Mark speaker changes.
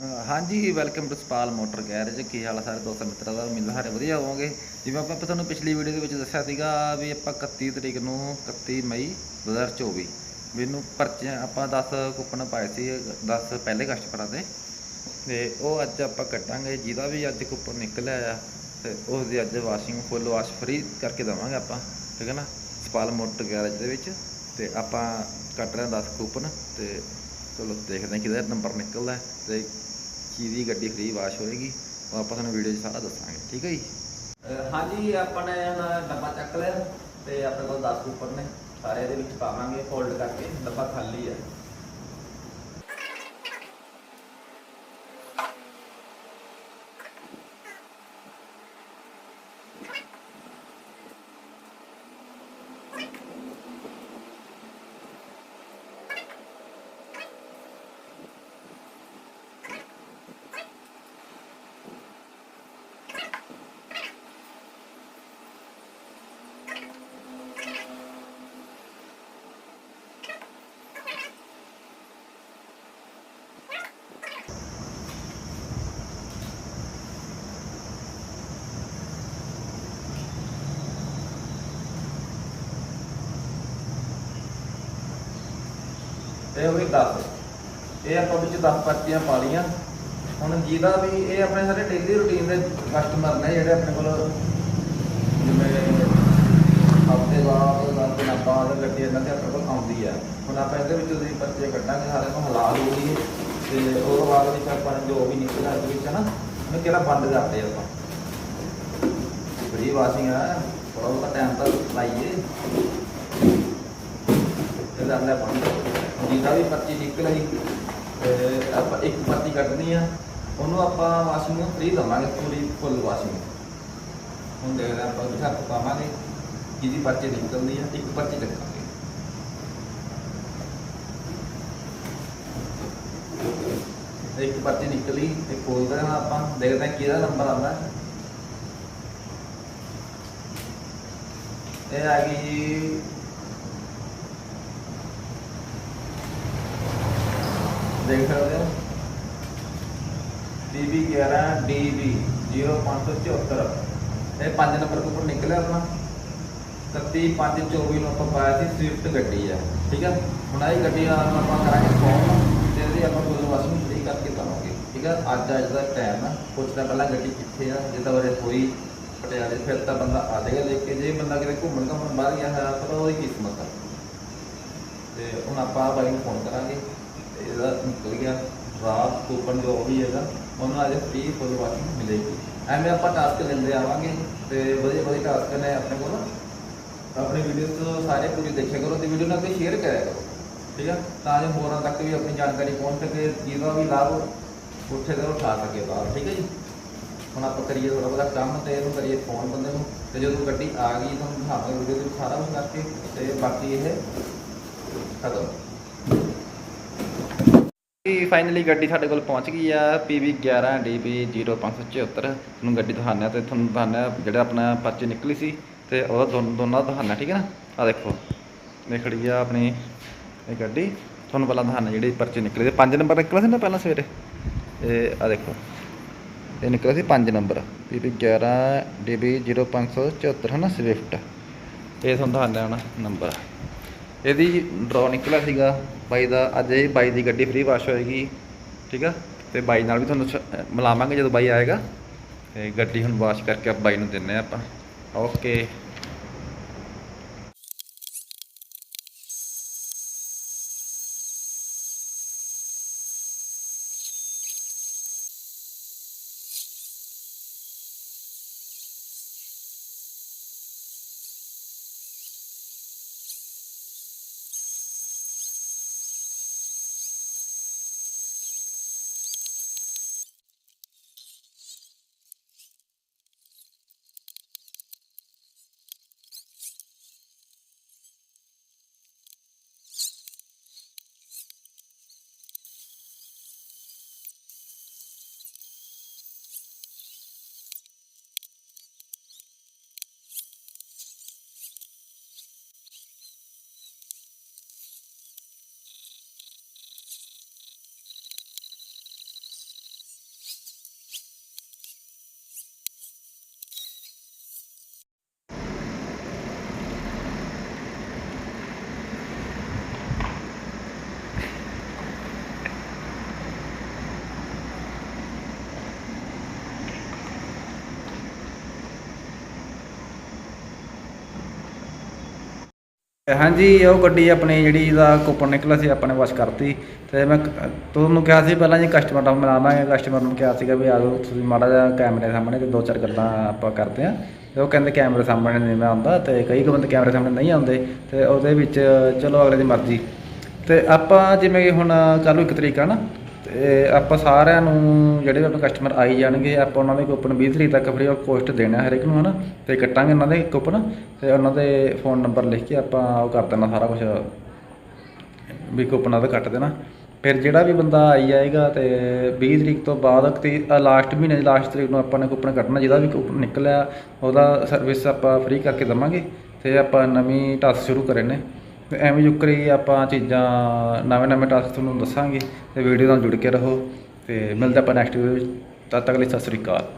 Speaker 1: ਹਾਂਜੀ welcome to Sapal motor garage ਕੀ ਹਾਲ ਆ ਸਾਰੇ ਦੋਸਤਾਂ ਮਿੱਤਰਾਂ ਦਾ? ਉਮੀਦ ਸਾਰੇ ਵਧੀਆ ਹੋਵੋਗੇ। ਜਿਵੇਂ ਆਪਾਂ ਤੁਹਾਨੂੰ ਪਿਛਲੀ ਵੀਡੀਓ ਦੇ ਵਿੱਚ ਦੱਸਿਆ ਸੀਗਾ ਵੀ ਆਪਾਂ 31 ਤਰੀਕ ਨੂੰ 31 ਮਈ 2024 ਮੈਨੂੰ ਪਰਚੇ ਆਪਾਂ 10 ਕੂਪਨ ਪਾਏ ਸੀ 10 ਪਹਿਲੇ ਕਸਟਮਰਾਂ ਦੇ। ਤੇ ਉਹ ਅੱਜ ਆਪਾਂ ਕੱਟਾਂਗੇ ਜਿਹਦਾ ਵੀ ਅੱਜ ਕੂਪਨ ਨਿਕਲਿਆ ਆ, ਤੇ ਉਸ ਦੀ ਅੱਜ ਵਾਸ਼ਿੰਗ ਫੁੱਲ ਵਾਸ਼ ਫ੍ਰੀ ਕਰਕੇ ਦੇਵਾਂਗੇ ਆਪਾਂ, ਠੀਕ ਹੈ ਨਾ? ਸਪਾਲ ਮੋਟਰ ਗੈਰੇਜ ਦੇ ਵਿੱਚ। ਤੇ ਆਪਾਂ ਕੱਟ ਰਹੇ ਹਾਂ 10 ਕੂਪਨ ਤੇ ਚਲੋ ਦੇਖਦੇ ਹਾਂ ਕਿਹਦਾ ਨੰਬਰ ਨਿਕਲਦਾ। ਹੈ ਤੇ ਕਿਹਦੀ ਗੱਡੀ ਫ੍ਰੀ ਵਾਸ਼ ਹੋਏਗੀ, ਉਹ ਆਪਾਂ ਤੁਹਾਨੂੰ ਵੀਡੀਓ 'ਚ ਸਾਰਾ ਦੱਸਾਂਗੇ, ਠੀਕ ਹੈ ਜੀ? ਹਾਂਜੀ, ਆਪਾਂ ਨੇ ਡੱਬਾ ਚੱਕ ਲਿਆ ਤੇ ਆਪਣੇ ਕੋਲ 10 ਕੂਪਨ ਨੇ ਸਾਰੇ ਇਹਦੇ ਵਿੱਚ ਪਾਵਾਂਗੇ ਫੋਲਡ ਕਰਕੇ, ਡੱਬਾ ਖਾਲੀ ਹੈ ਇਹ ਹੋ ਗਈ 10 ਇਹ ਆਪਾਂ ਵਿੱਚ 10 ਪਰਚੀਆਂ ਪਾ ਲਈਆਂ। ਹੁਣ ਜਿਹਦਾ ਵੀ ਇਹ ਆਪਣੇ ਸਾਰੇ ਡੇਲੀ ਰੂਟੀਨ ਦੇ ਕਸਟਮਰ ਨੇ ਜਿਹੜੇ ਆਪਣੇ ਕੋਲ ਜਿਵੇਂ ਹਫ਼ਤੇ ਬਾਅਦ, ਦਸ ਦਿਨਾਂ ਬਾਅਦ ਗੱਡੀ ਇਹਨਾਂ ਦੇ ਆਪਣੇ ਕੋਲ ਆਉਂਦੀ ਆ। ਹੁਣ ਆਪਾਂ ਇਹਦੇ ਵਿੱਚੋਂ ਤੁਸੀਂ ਪਰਚੀਆਂ ਕੱਢਾਂਗੇ ਸਾਰੇ ਨੂੰ ਹਲਾ ਲੂਗੀ ਤੇ ਉਹ ਤੋਂ ਬਾਅਦ ਵਿੱਚ ਆਪਾਂ ਨੇ ਜੋ ਵੀ ਨਿਕਲਿਆ ਇਹਦੇ ਵਿੱਚ ਨਾ ਉਹਨੂੰ ਕਿਹੜਾ ਬੰਦ ਕਰਦੇ ਆਪਾਂ। ਬੜੀ ਵਾਸ਼ਿੰਗ ਆ ਥੋੜਾ ਬਹੁਤਾ ਟਾਈਮ ਤਾਂ ਲਾਈਏ। ਇਹਦਾ ਅੰਦਰ ਬੰਦ। ਜਿਹਦਾ ਵੀ ਪਰਚੀ ਨਿਕਲ ਆਈ ਆਪਾਂ ਇੱਕ ਪਰਚੀ ਕੱਢਣੀ ਆ, ਉਹਨੂੰ ਆਪਾਂ ਵਾਸ਼ਿੰਗ ਨੂੰ ਫ੍ਰੀ ਦਵਾਂਗੇ, ਪੂਰੀ ਫੁੱਲ ਵਾਸ਼ਿੰਗ। ਹੁਣ ਦੇਖਦੇ ਆਪਾਂ ਵੀ ਹੱਥ ਪਾਵਾਂਗੇ ਜਿਹਦੀ ਪਰਚੀ ਨਿਕਲਦੀ ਆ, ਇੱਕ ਪਰਚੀ ਚੱਕਾਂਗੇ। ਇੱਕ ਪਰਚੀ ਨਿਕਲੀ ਇਹ ਖੋਲਦੇ ਹਾਂ ਆਪਾਂ, ਦੇਖਦੇ ਹਾਂ ਕਿਹਦਾ ਨੰਬਰ ਆਉਂਦਾ। ਇਹ ਆ ਗਈ ਦੇਖ ਸਕਦੇ ਹੋ। DB 11 DB 0574 ਇਹ ਪੰਜ ਨੰਬਰ ਤੋਂ ਨਿਕਲਿਆ ਆਪਣਾ। 31524 ਨੂੰ ਆਪਾਂ ਪਾਇਆ ਸੀ, ਸਵਿਫਟ ਗੱਡੀ ਆ। ਠੀਕ ਆ? ਹੁਣ ਇਹ ਗੱਡੀ ਨਾਲ ਆਪਾਂ ਕਰਾਂਗੇ ਫੋਨ ਤੇ ਇਹਦੀ ਆਪਾਂ ਫੁੱਲ ਵਾਸ਼ਿੰਗ ਫ੍ਰੀ ਕਰਕੇ ਦਵਾਂਗੇ। ਠੀਕ ਆ? ਅੱਜ ਅੱਜ ਦਾ ਟਾਈਮ ਆ, ਕੁਛ ਤਾਂ ਪਹਿਲਾਂ ਗੱਡੀ ਕਿੱਥੇ ਆ, ਜੇ ਤਾਂ ਵਰੇ ਹੋਈ ਪਟਿਆਲੇ, ਫਿਰ ਤਾਂ ਬੰਦਾ ਆ ਜਾਏਗਾ ਦੇਖ ਕੇ। ਜੇ ਬੰਦਾ ਕਿਤੇ ਘੁੰਮਣ ਘੁੰਮਣ ਬਾਹਰ ਗਿਆ ਹੈ ਤਾਂ ਉਹਦੀ ਕਿਸਮਤ ਆ। ਤੇ ਹੁਣ ਆਪਾਂ ਬਾਈ ਨੂੰ ਫੋਨ ਕਰਾਂਗੇ। ਤੇ ਇਹਦਾ ਨਿਕਲ ਗਿਆ, ਰਾਤ ਕੂਪਨ ਜੋ ਵੀ ਹੈਗਾ, ਉਹਨਾਂ ਅੱਜ ਫ੍ਰੀ ਫੁੱਲ ਵਾਸ਼ਿੰਗ ਮਿਲੇਗੀ। ਐਵੇਂ ਆਪਾਂ ਟਾਸਕ ਲੈਂਦੇ ਆਵਾਂਗੇ ਤੇ ਵਧੀਆ ਵਧੀਆ ਟਾਸਕ ਨੇ ਆਪਣੇ ਕੋਲ। ਆਪਣੀ ਵੀਡੀਓ ਤੋਂ ਸਾਰੇ ਪੂਰੀ ਦੇਖਿਆ ਕਰੋ ਤੇ ਵੀਡੀਓ ਨਾਲ ਤੇ ਸ਼ੇਅਰ ਕਰਿਆ ਕਰੋ, ਠੀਕ ਆ? ਤਾਂ ਜੋ ਹੋਰਾਂ ਤੱਕ ਵੀ ਆਪਣੀ ਜਾਣਕਾਰੀ ਪਹੁੰਚ ਸਕੇ, ਜਿਹਦਾ ਵੀ ਲਾਭ ਉੱਥੇ ਤੋਂ ਉਠਾ ਸਕੇ ਬਾਹਰ ਠੀਕ ਹੈ ਜੀ? ਹੁਣ ਆਪਾਂ ਕਰੀਏ ਥੋੜਾ ਬਹੁਤਾ ਕੰਮ ਤੇ ਇਹਨੂੰ ਕਰੀਏ ਫੋਨ ਬੰਦੇ ਨੂੰ, ਤੇ ਜਦੋਂ ਗੱਡੀ ਆ ਗਈ, ਤੁਹਾਨੂੰ ਦਿਖਾਵਾਂਗੇ ਵੀਡੀਓ ਦੇ ਵਿੱਚ ਸਾਰਾ ਕੁਝ ਕਰਕੇ, ਤੇ ਬਾਕੀ ਇਹ ਖਤਮ। ਜੀ ਫਾਈਨਲੀ ਗੱਡੀ ਸਾਡੇ ਕੋਲ ਪਹੁੰਚ ਗਈ ਆ PV 11 DB 0574 ਨੂੰ ਗੱਡੀ ਦਿਖਾਉਂਦੇ ਹਾਂ ਤੇ ਤੁਹਾਨੂੰ ਦਿਖਾਉਂਦੇ ਹਾਂ ਜਿਹੜਾ ਆਪਣਾ ਪਰਚੀ ਨਿਕਲੀ ਸੀ ਤੇ ਉਹਦਾ ਦੋਨ- ਦੋਨਾਂ ਦਾ ਦਿਖਾਉਂਦੇ ਠੀਕ ਹੈ ਨਾ? ਆ ਦੇਖੋ, ਇਹ ਖੜੀ ਆ ਆਪਣੀ ਇਹ ਗੱਡੀ। ਤੁਹਾਨੂੰ ਪਹਿਲਾਂ ਦਿਖਾਉਂਦੇ ਜਿਹੜੀ ਪਰਚੀ ਨਿਕਲੀ ਸੀ। ਪੰਜ ਨੰਬਰ ਨਿਕਲਿਆ ਸੀ ਨਾ ਪਹਿਲਾਂ ਸਵੇਰੇ? ਇਹ ਆ ਦੇਖੋ, ਇਹ ਨਿਕਲਿਆ ਸੀ 5 ਨੰਬਰ। PV 11 DB 0574 ਹੈ ਨਾ? ਸਵਿਫਟ। ਇਹ ਤੁਹਾਨੂੰ ਦਿਖਾਉਂਦੇ ਹੁਣ ਨੰਬਰ। ਇਹਦੀ ਡਰਾ ਨਿਕਲਿਆ ਸੀਗਾ ਬਾਈ ਦਾ, ਅੱਜ ਇਹ ਬਾਈ ਦੀ ਗੱਡੀ ਫ੍ਰੀ ਵਾਸ਼ ਹੋਏਗੀ, ਠੀਕ ਆ? ਤੇ ਬਾਈ ਨਾਲ ਵੀ ਤੁਹਾਨੂੰ ਸ- ਮਿਲਾਵਾਂਗੇ ਜਦੋਂ ਬਾਈ ਆਏਗਾ। ਤੇ ਗੱਡੀ ਹੁਣ ਵਾਸ਼ ਕਰਕੇ ਬਾਈ ਨੂੰ ਦਿੰਨੇ ਆ ਆਪਾਂ। ਓਕੇ
Speaker 2: ਹਾਂਜੀ, ਉਹ ਗੱਡੀ ਆਪਣੀ ਜਿਹੜੀ ਦਾ ਕੂਪਨ ਨਿਕਲਿਆ ਸੀ ਆਪਣੇ ਵਾਸ਼ ਕਰਤੀ। ਤੇ ਮੈਂ ਤੁਹਾਨੂੰ ਕਿਹਾ ਸੀ ਪਹਿਲਾਂ ਜੀ ਕਸਟਮਰ ਨਾਲ ਮਿਲਾਵਾਂਗੇ ਕਸਟਮਰ ਨੂੰ ਕਿਹਾ ਸੀਗਾ ਵੀ ਆ ਜਾਓ, ਤੁਸੀਂ ਮਾੜਾ ਜਿਹਾ ਕੈਮਰੇ ਸਾਹਮਣੇ ਤੇ ਦੋ ਚਾਰ ਗੱਲਾਂ ਆਪਾਂ ਕਰਦੇ ਆ। ਤੇ ਉਹ ਕਹਿੰਦੇ ਕੈਮਰੇ ਸਾਹਮਣੇ ਨਹੀਂ ਮੈਂ ਆਉਂਦਾ ਤੇ ਕਈ ਬੰਦੇ ਕੈਮਰੇ ਸਾਹਮਣੇ ਨਹੀਂ ਆਉਂਦੇ, ਤੇ ਉਹਦੇ ਵਿੱਚ ਚਲੋ ਅਗਲੇ ਦੀ ਮਰਜ਼ੀ। ਤੇ ਆਪਾਂ ਜਿਵੇਂ ਕਿ ਹੁਣ ਕੱਲ੍ਹ ਨੂੰ ਇੱਕ ਤਰੀਕ ਆ ਨਾ ਤੇ ਆਪਾਂ ਸਾਰਿਆਂ ਨੂੰ ਜਿਹੜੇ ਵੀ ਆਪਣੇ ਕਸਟਮਰ ਆਈ ਜਾਣਗੇ, ਆਪਾਂ ਉਹਨਾਂ ਦੇ ਕੂਪਨ 20 ਤਰੀਕ ਤੱਕ ਫ੍ਰੀ ਆਫ ਕੋਸਟ ਦੇਣਾ ਹਰ ਇੱਕ ਨੂੰ, ਹਨਾ? ਤੇ ਕੱਟਾਂਗੇ ਉਹਨਾਂ ਦੇ ਕੂਪਨ ਤੇ ਉਹਨਾਂ ਦੇ ਫੋਨ ਨੰਬਰ ਲਿਖ ਕੇ ਆਪਾਂ ਉਹ ਕਰ ਦੇਣਾ ਸਾਰਾ ਕੁਝ ਵੀ ਕੂਪਨਾਂ ਦਾ ਕੱਟ ਦੇਣਾ। ਫਿਰ ਜਿਹੜਾ ਵੀ ਬੰਦਾ ਆਈ ਜਾਏਗਾ ਤੇ 20 ਤਰੀਕ ਤੋਂ ਬਾਅਦ ਤੇ ਲਾਸਟ ਮਹੀਨੇ ਦੀ ਲਾਸਟ ਤਰੀਕ ਨੂੰ ਆਪਾਂ ਨੇ ਕੂਪਨ ਕੱਟਣਾ, ਜਿਹਦਾ ਵੀ ਕੂਪਨ ਨਿਕਲਿਆ, ਉਹਦਾ ਸਰਵਿਸ ਆਪਾਂ ਫ੍ਰੀ ਕਰਕੇ ਦਵਾਂਗੇ। ਤੇ ਆਪਾਂ ਨਵੀਂ ਟਾਸਕ ਸ਼ੁਰੂ ਕਰੇ ਨੇ। ਐਵੇਂ ਜੁਕਰੀ ਆਪਾਂ ਚੀਜ਼ਾਂ, ਨਵੇਂ ਨਵੇਂ ਟਾਸਕ ਤੁਹਾਨੂੰ ਦੱਸਾਂਗੇ ਤੇ ਵੀਡੀਓ ਨਾਲ ਜੁੜ ਕੇ ਰਹੋ ਤੇ ਮਿਲਦੇ ਆਪਾਂ ਨੈਕਸਟ ਵੀਡੀਓ ਵਿੱਚ। ਤਦ ਤੱਕ ਲਈ ਸਤਿ ਸ੍ਰੀ ਅਕਾਲ।